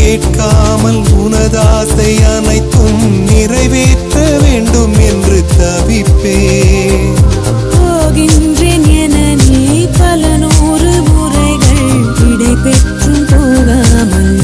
கேட்காமல் உனதாசை அனைத்தும் நிறைவேற்ற வேண்டும் என்று தவிப்பே. போகின்றேன் என நீ பல நூறு முறைகள் விடை பெற்றும் போகாமல்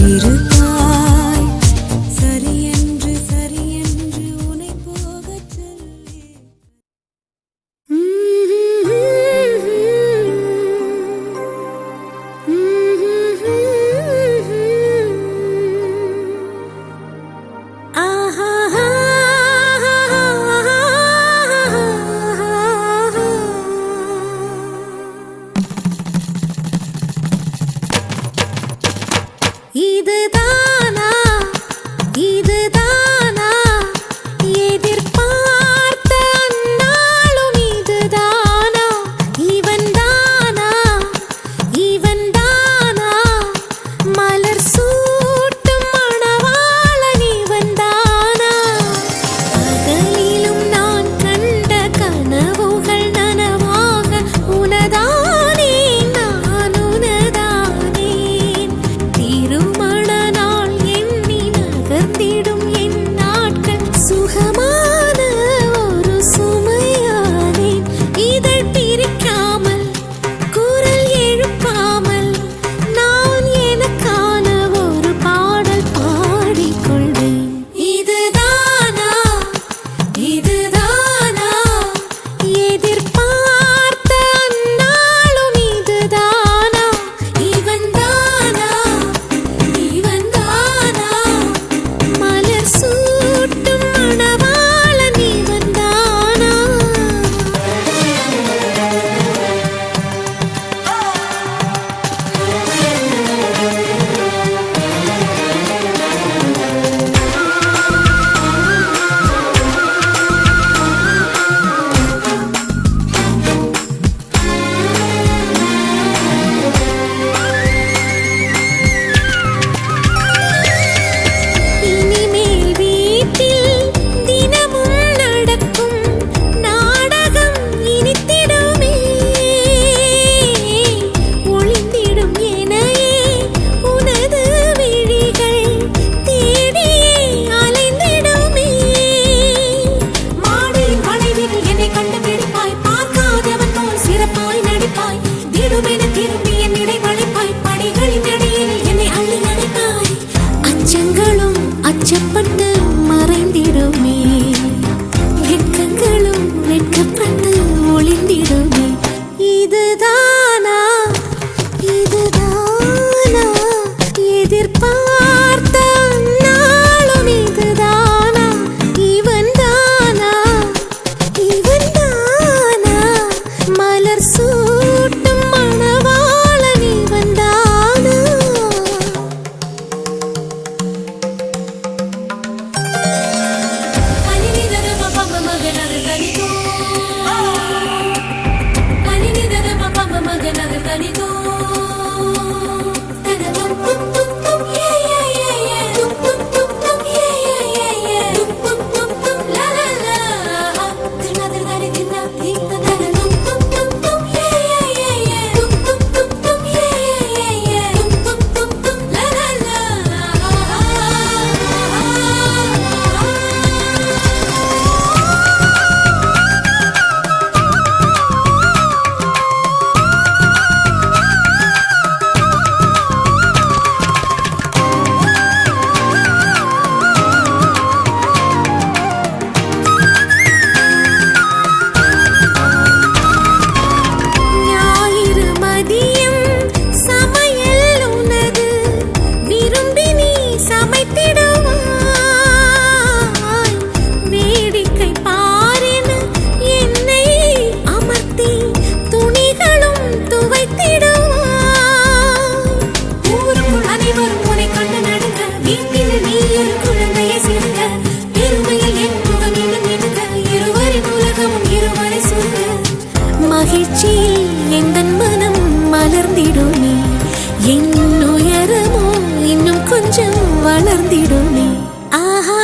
என் உயரமோ இன்னும் கொஞ்சம் வளர்ந்திடுமே. ஆஹா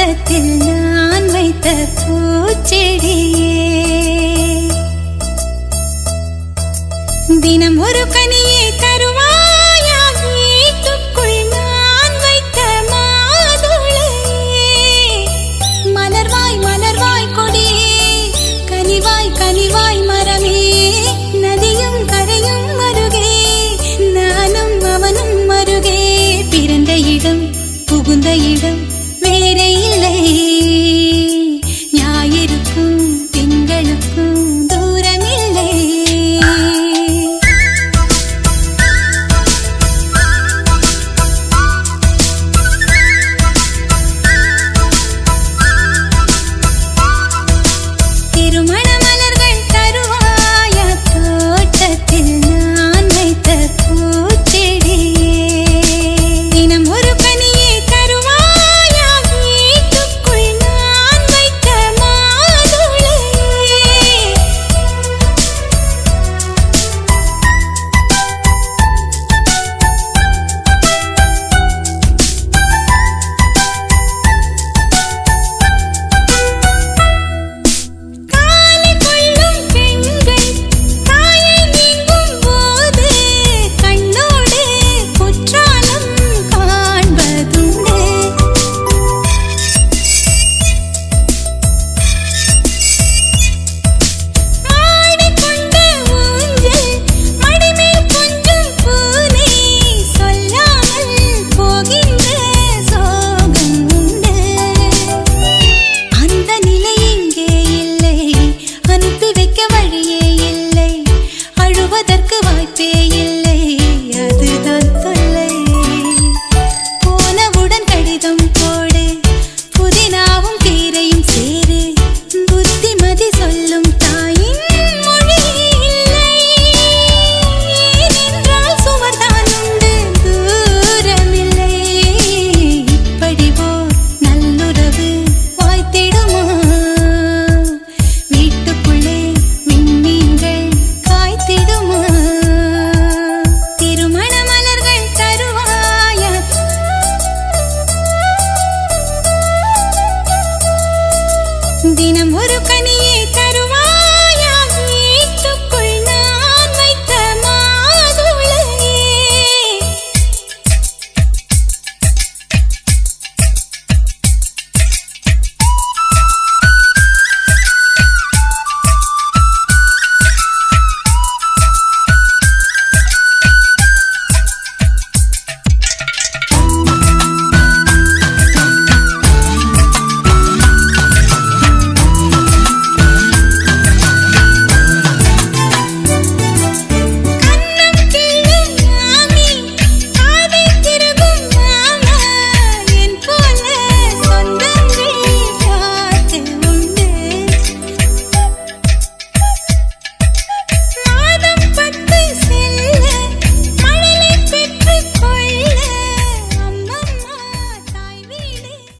தோட்டத்தில் நான் வைத்த பூச்செடியே. தினம் ஒரு கனியை தருவாயா? வீட்டுக்குள் நான் வைத்த மாதுளையே மலர்வாய் மலர்வாய் கொடியே கனிவாய் கனிவாய் மரமே. நதியும் கரையும் அருகே. நானும் அவனும் அருகே. பிறந்த இடம் புகுந்த இடம். வேறு இல்லை.